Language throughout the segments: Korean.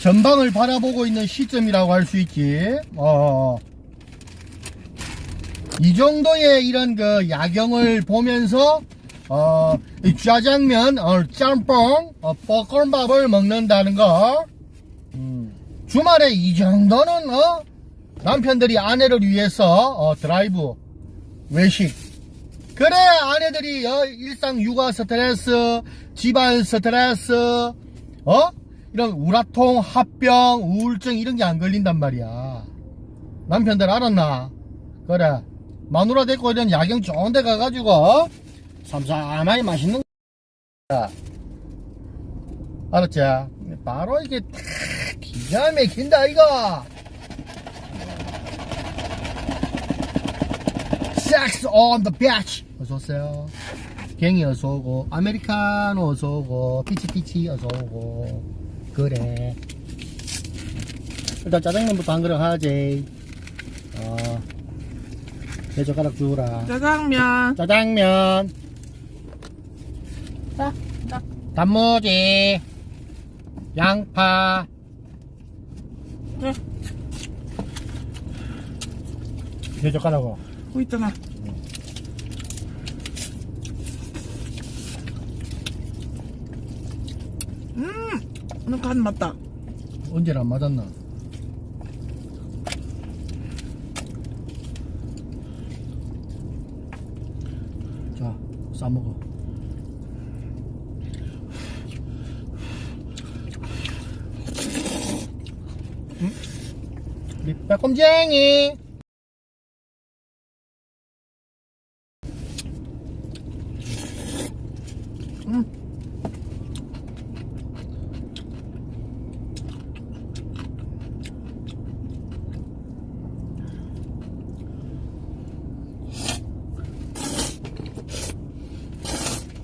전방을 바라보고 있는 시점이라고 할 수 있지. 어. 이 정도의 이런 그 야경을 보면서 어, 이 짜장면, 어, 짬뽕, 어, 볶음밥을 먹는다는 거. 음, 주말에 이 정도는 어, 남편들이 아내를 위해서 어, 드라이브 외식. 그래 아내들이 어, 일상 육아 스트레스, 집안 스트레스, 어 이런 우라통, 합병, 우울증 이런 게 안 걸린단 말이야. 남편들 알았나? 그래. 마누라 데리고 이런 야경 좋은 데 가가지고, 어? 삼삼하게 맛있는 거. 알았지? 바로 이게 탁 기가 막힌다, 이거! Sex on the beach! 어서 오세요. 갱이 어서 오고, 아메리카노 어서 오고, 피치피치 어서 오고, 그래. 일단 짜장면부터 한 그릇 하지. 어. 내 젓가락 주라. 짜장면. 짜장면. 자, 자. 단무지. 양파. 네. 내 젓가락으로. 거 있잖아. 음, 오늘 간 맞다. 언제나 안 맞았나? 자, 싸먹어. 응? 우리 빼꼼쟁이.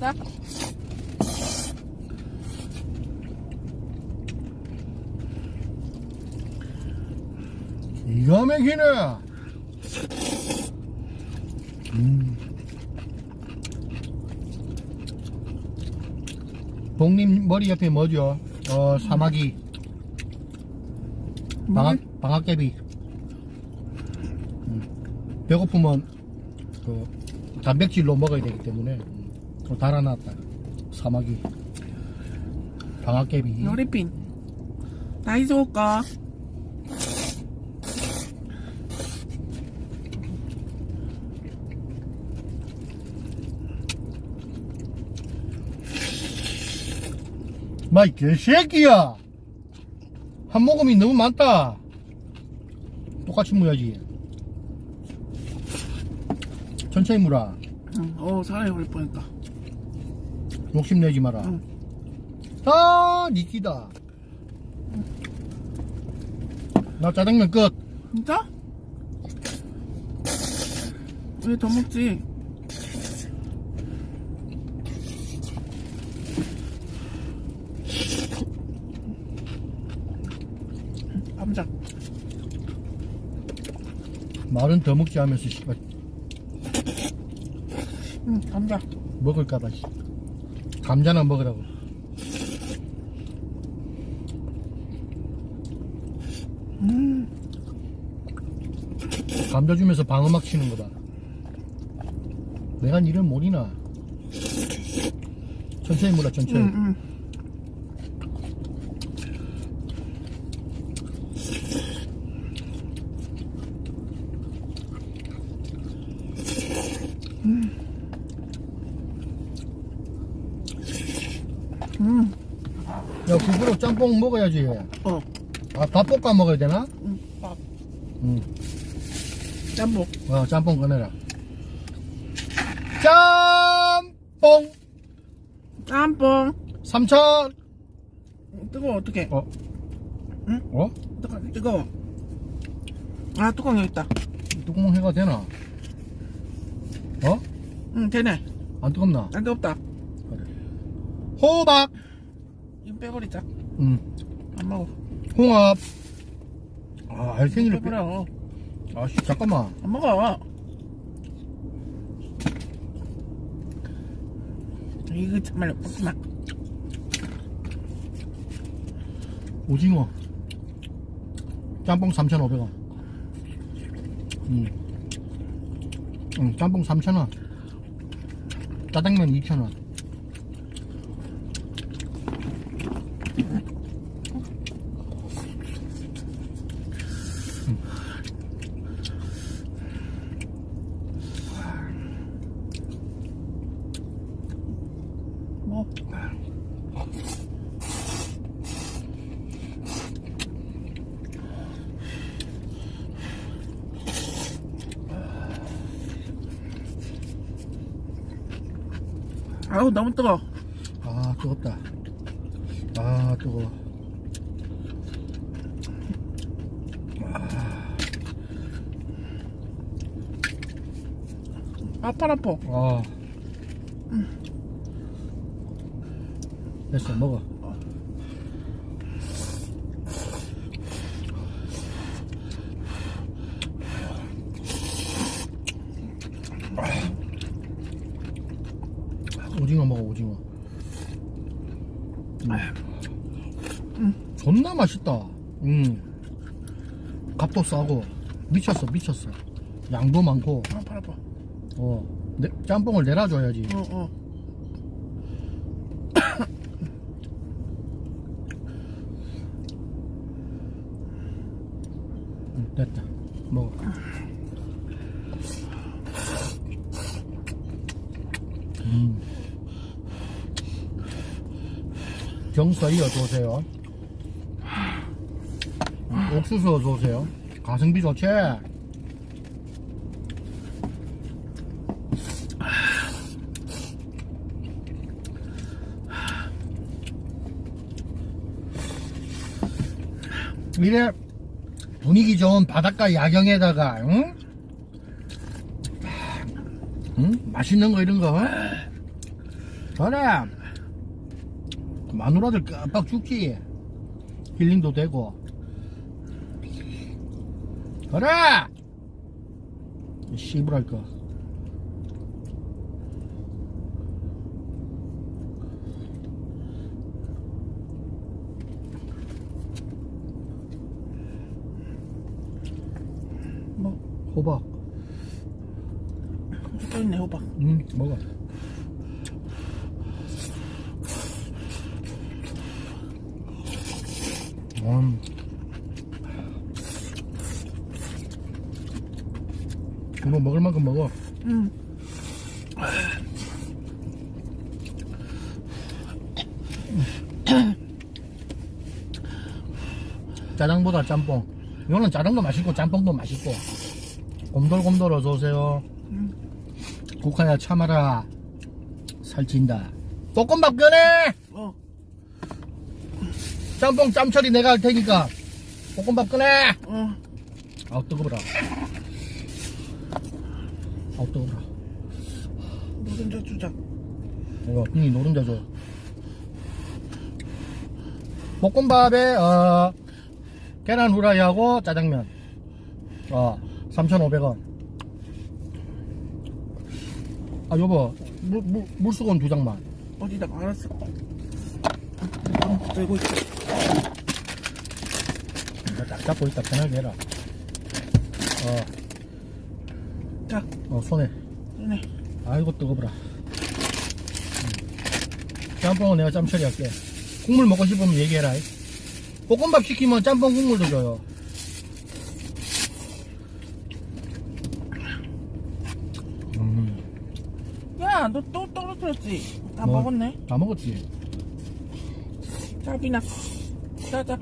자, 기가 막히네. 음. 독님 머리 옆에 뭐죠? 어, 사마귀. 방학, 방학개비. 음. 배고프면, 그, 단백질로 먹어야 되기 때문에, 음. 또 달아놨다. 사마귀. 방학개비. 요리핀. 다이소 거. 마이 개새끼야 한 모금이 너무 많다 똑같이 무야지 천천히 무라 응, 어, 사람이 올 뻔했다. 욕심내지 마라 응. 다 니끼다 나 짜장면 끝 진짜? 왜 더 먹지? 감자. 말은 더 먹지 하면서 씨발 응, 감자. 먹을까봐 씨. 감자나 먹으라고. 음, 감자 주면서 방음막 치는 거다. 내가 니를 모르나. 천천히 물어 천천히. 응, 응. 음, 야, 그거로 짬뽕 먹어야지. 어, 아, 밥 볶아 먹어야 되나? 응, 밥, 응. 짬뽕. 어, 짬뽕 꺼내라. 짬뽕! 짬뽕. 삼천! 뜨거워, 어떡해. 어? 응? 어? 뜨거, 뜨거워. 아, 뚜껑 여기 있다. 뚜껑 해가 되나? 어? 응, 되네. 안 뜨겁나? 안 뜨겁다. 호박! 이거 빼버리자. 응. 안 먹어. 홍합! 아, 알생이를 빼. 빼버려. 아, 씨, 잠깐만. 안 먹어. 이거 정말 먹지 마. 오징어 짬뽕 3,500원 음. 음, 짬뽕 3,000원 짜장면 2,000원 뭐 아우 너무 뜨거. 아 뜨겁다 아 뜨거워 아팔 아파. 아 됐어 먹어 오징어 먹어 오징어. 음. 존나 맛있다. 음. 값도 싸고. 미쳤어 미쳤어. 양도 많고. 아팔 아파. 어. 내, 짬뽕을 내놔줘야지. 어 어. 응, 됐다. 먹어. 음. 경서이 어서오세요 음, 옥수수 어서오세요 가성비 좋지? 이래 분위기 좋은 바닷가 야경에다가 응? 응? 맛있는 거 이런 거 그래 마누라들 깜빡 죽지. 힐링도 되고. 그래 씨부랄 거. 뭐 호박. 또 있네 호박. 응 먹어 음. 이거 먹을 만큼 먹어 응. 짜장보다 짬뽕 이거는 짜장도 맛있고 짬뽕도 맛있고 곰돌곰돌 어서 오세요 응. 국화야 참아라 살찐다 볶음밥 꺼내 어. 짬뽕 짬처리 내가 할 테니까 볶음밥 꺼내 어. 아우 뜨거워라 아우 뜨거워라 노른자 주자. 이거 이 노른자 줘 볶음밥에 어 계란 후라이하고 짜장면 어 3,500원 아 여보 물, 물, 물수건 두 장만 어디다 알았어. 어, 들고 있어. 이거 딱 잡고 있다 편하게 해라 자, 어, 어 손에 네. 아이고 뜨거워라 음. 짬뽕은 내가 짬 처리할게 국물 먹고 싶으면 얘기해라 볶음밥 시키면 짬뽕 국물도 줘요 음, 야, 너 또 떨어뜨렸지? 다 뭐? 먹었네. 다 먹었지 자, 비나. 자, 자.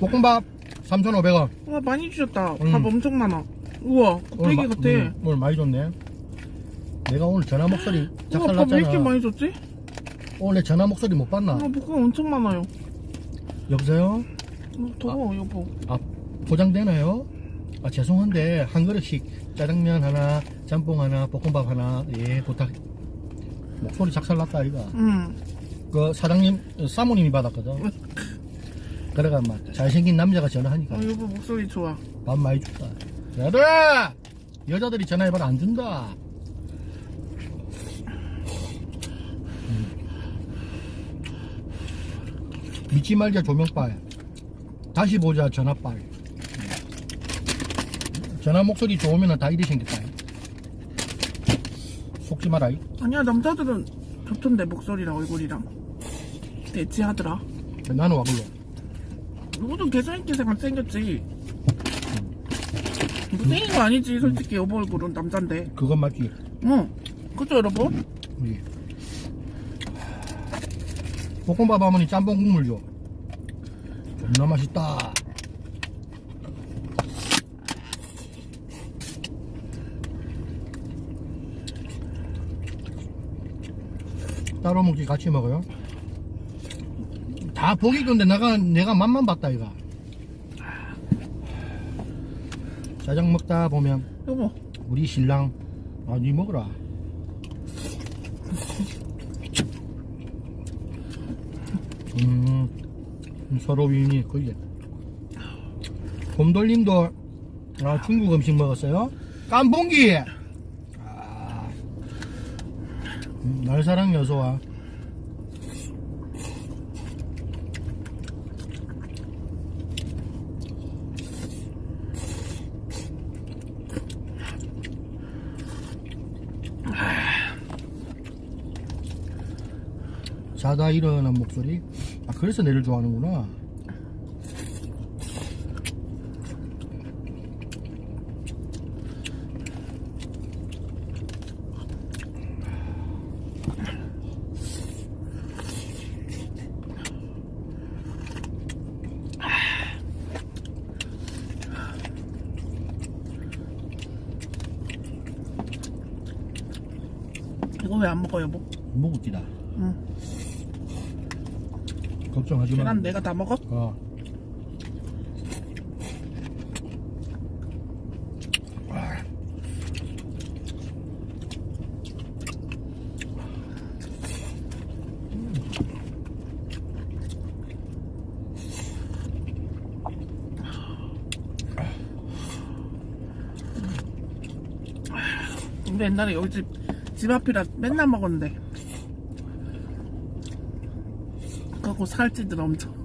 볶음밥 3,500원 와, 많이 주셨다. 음. 밥 엄청 많아. 우와, 곱빼기 마- 같아. 음, 오늘 많이 줬네 내가 오늘 전화 목소리 우와, 밥 왜 이렇게 작살났잖아 많이 줬지? 오늘 내 전화 목소리 못 봤나 아, 볶음 엄청 많아요. 여보세요 어, 더워, 여보. 아, 포장되나요? 아, 죄송한데, 한 그릇씩 짜장면 하나, 짬뽕 하나, 볶음밥 하나, 예, 부탁. 목소리 작살났다, 이거. 응. 그, 사장님, 어, 사모님이 받았거든. 그래가, 막, 잘생긴 남자가 전화하니까, 어, 여보 목소리 좋아. 밥 많이 줬다. 얘들아! 여자들이 전화해봐도 안 준다. 음. 잊지 말자 조명빨 다시 보자 전화빨 전화 목소리 좋으면 다 이리 생겼다 속지 마라 이. 아니야 남자들은 좋던데 목소리랑 얼굴이랑. 대치하더라. 나는 와글로 누구든 개성있게 생각 생겼지. 뭐 생긴 거 아니지 솔직히. 여보 얼굴은 남잔데. 그건 맞지. 응. 그죠 여러분? 우리 볶음밥 하머니 짬뽕 국물 줘. 존나 맛있다 따로 먹지 같이 먹어요? 다 보기 건데 내가 내가 맛만 봤다 이거. 짜장 먹다 보면 여보. 우리 신랑 아니 먹어라. 음 서로 위인이 거기 곰돌림도 아, 중국 음식 먹었어요? 깐봉기 아, 음, 날사랑 여소와 자다 일어난 목소리? 아 그래서 내를 좋아하는구나 왜 안 먹어 여보? 먹을기다 응 걱정하지 마 계란 내가 다 먹어? 어. 우리 옛날에 여기 집, 집 앞이라 맨날 먹었는데 그거 살찌들 엄청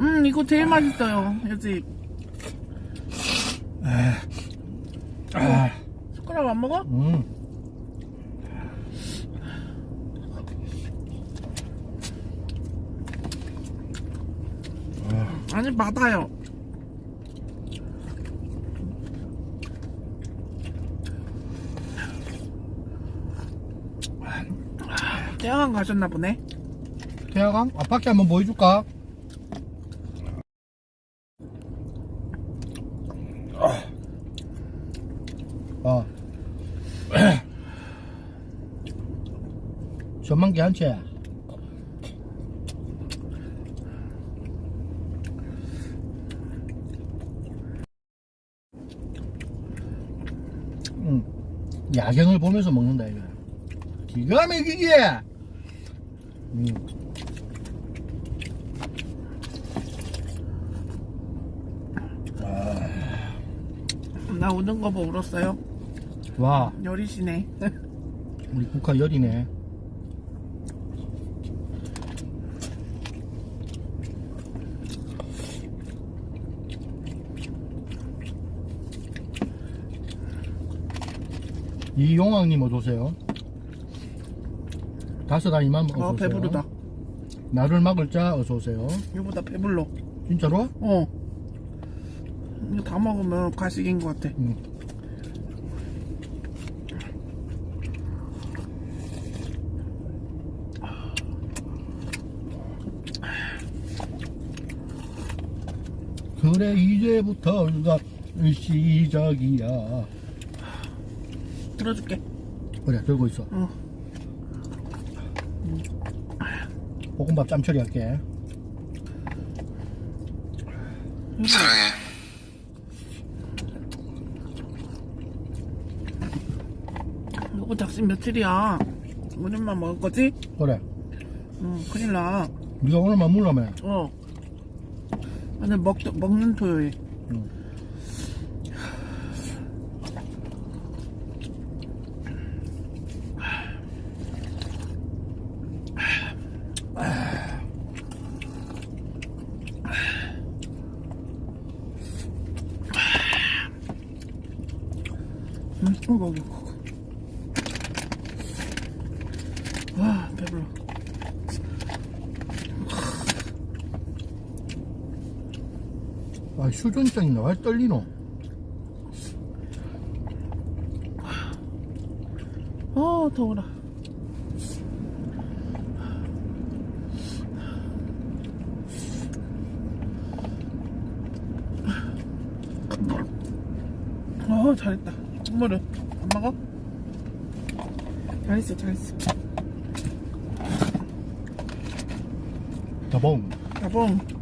음 이거 제일 맛있어요 여지 아, 숟가락 안 먹어? 음. 아니 받아요 대학원 가셨나 보네 태아강 아 밖에 한번 보여줄까? 아. 전망기 한 채. 음, 야경을 보면서 먹는다 이거. 기가 막히게. 음. 나 우는 거 보고 울었어요 와, 여리시네 우리 국화 열이네. 이용왕님 어서오세요. 다섯 아 이만 어서오세요. 어 배부르다 나를 막을 자 어서오세요. 이거보다 배불러 진짜로? 어 이거 다 먹으면 가식인 것 같아 응. 그래 이제부터가 시작이야 들어줄게 그래 들고 있어 어 볶음밥 짬 처리할게 사랑해. 이거 작심 며칠이야 오늘만 먹을 거지? 그래 응 큰일 나 네가 오늘만 물라며 어. 오늘 먹, 먹는 토요일. 응. 음, 어이구, 어이구, 어이구. 와, 배불러. 아, 휴전증이 나왜 떨리노? 아, 더워라. 어, 잘했다. 엄마를 안 먹어? 잘했어, 잘했어. 다봉. 여봉.